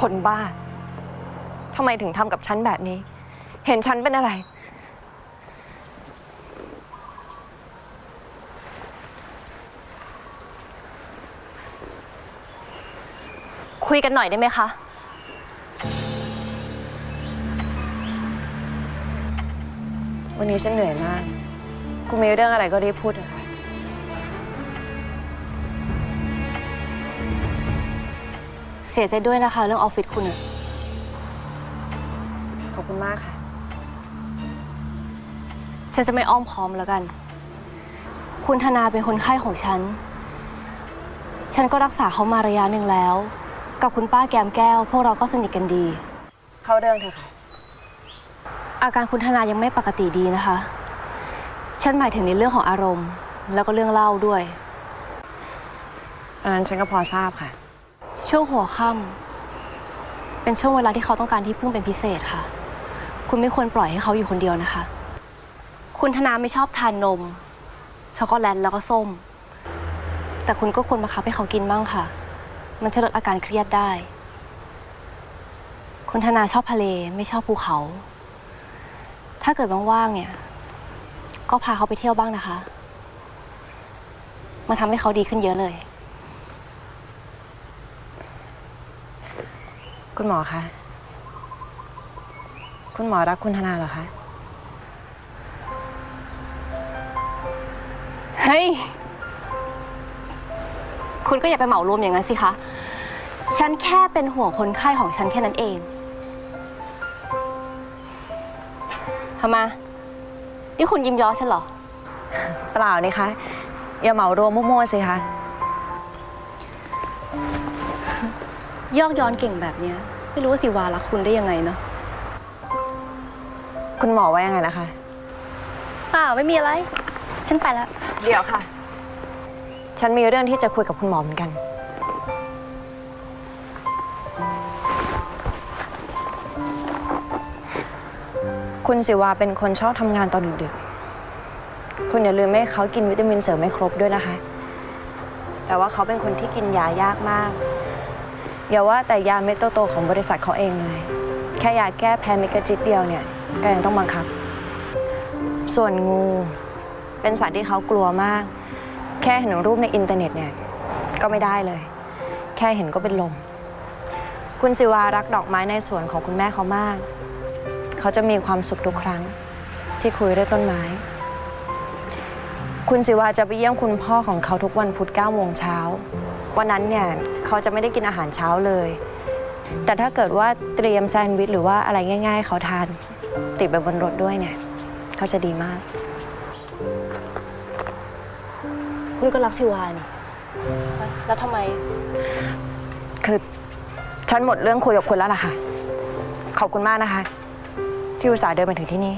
คนบ้าทำไมถึงทำกับฉันแบบนี้ เห็นฉันเป็นอะไร คุยกันหน่อยได้ไหมคะ วันนี้ฉันเหนื่อยมาก คุณมีเรื่องอะไรก็รีบพูดนะคะ เสียใจด้วยนะคะ เรื่องออฟฟิศคุณอะขอบคุณมากค่ะ ฉันจะไม่อ้อมค้อมแล้วกัน คุณธนาเป็นคนไข้ของฉัน ฉันก็รักษาเขามาระยะหนึ่งแล้ว กับคุณป้าแกมแก้ว พวกเราก็สนิทกันดี เข้าเรื่องเถอะค่ะ อาการคุณธนายังไม่ปกติดีนะคะ ฉันหมายถึงในเรื่องของอารมณ์ แล้วก็เรื่องเล่าด้วย อันนั้นฉันก็พอทราบค่ะ ช่วงหัวค่ำเป็นช่วงเวลาที่เขาต้องการที่พึ่งเป็นพิเศษค่ะ คุณไม่ควรปล่อยให้เขาอยู่คนเดียวนะคะ คุณธนาไม่ชอบทานนม ช็อกโกแลตแล้วก็ส้ม แต่คุณก็ควรบังคับให้เขากินบ้างค่ะ มันจะลดอาการเครียดได้ คุณธนาชอบทะเลไม่ชอบภูเขา ถ้าเกิดว่างๆเนี่ย ก็พาเขาไปเที่ยวบ้างนะคะ มันทำให้เขาดีขึ้นเยอะเลย คุณหมอคะ คุณหมอรักคุณธนาเหรอคะ เฮ้ย คุณก็อย่าไปเหมารวมอย่างนั้นสิคะ ฉันแค่เป็นห่วงคนไข้ของฉันแค่นั้นเองทำไมนี่คุณยิ้มย้อฉันเหรอ เปล่านี่คะ อย่าเหมารวมมั่วๆสิคะ ยอกย้อนเก่งแบบเนี้ย ไม่รู้ว่าสิวารักคุณได้ยังไงเนาะคุณหมอว่ายังไงนะคะ เปล่าไม่มีอะไร ฉันไปแล้ว เดี๋ยวค่ะ ฉันมีเรื่องที่จะคุยกับคุณหมอเหมือนกัน คุณสิวาเป็นคนชอบทำงานตอนดึกๆคุณอย่าลืมให้เขากินวิตามินเสริมไม่ครบด้วยนะคะ แต่ว่าเขาเป็นคนที่กินยายากมาก อย่าว่าแต่ยาเม็ดโตๆของบริษัทเขาเองเลย แค่ยาแก้แพ้เมกะจิตเดียวเนี่ยก็ยังต้องบังคับ ส่วนงู เป็นสัตว์ที่เขากลัวมาก แค่เห็นรูปในอินเทอร์เน็ตเนี่ยก็ไม่ได้เลย แค่เห็นก็เป็นลม คุณสิวารักดอกไม้ในสวนของคุณแม่เขามาก เขาจะมีความสุขทุกครั้งที่คุยเรื่องต้นไม้ คุณสิวาจะไปเยี่ยมคุณพ่อของเขาทุกวันพุธ9โมงเช้า วันนั้นเนี่ยเขาจะไม่ได้กินอาหารเช้าเลย แต่ถ้าเกิดว่าเตรียมแซนด์วิชหรือว่าอะไรง่าย ๆ เขาทานติดไปบนรถด้วยเนี่ยเขาจะดีมาก คุณก็รักสิวานี่แล้วทำไม คือฉันหมดเรื่องคุยกับคุณแล้วล่ะค่ะ ขอบคุณมากนะคะ ที่อุตส่าห์เดินมาถึงที่นี่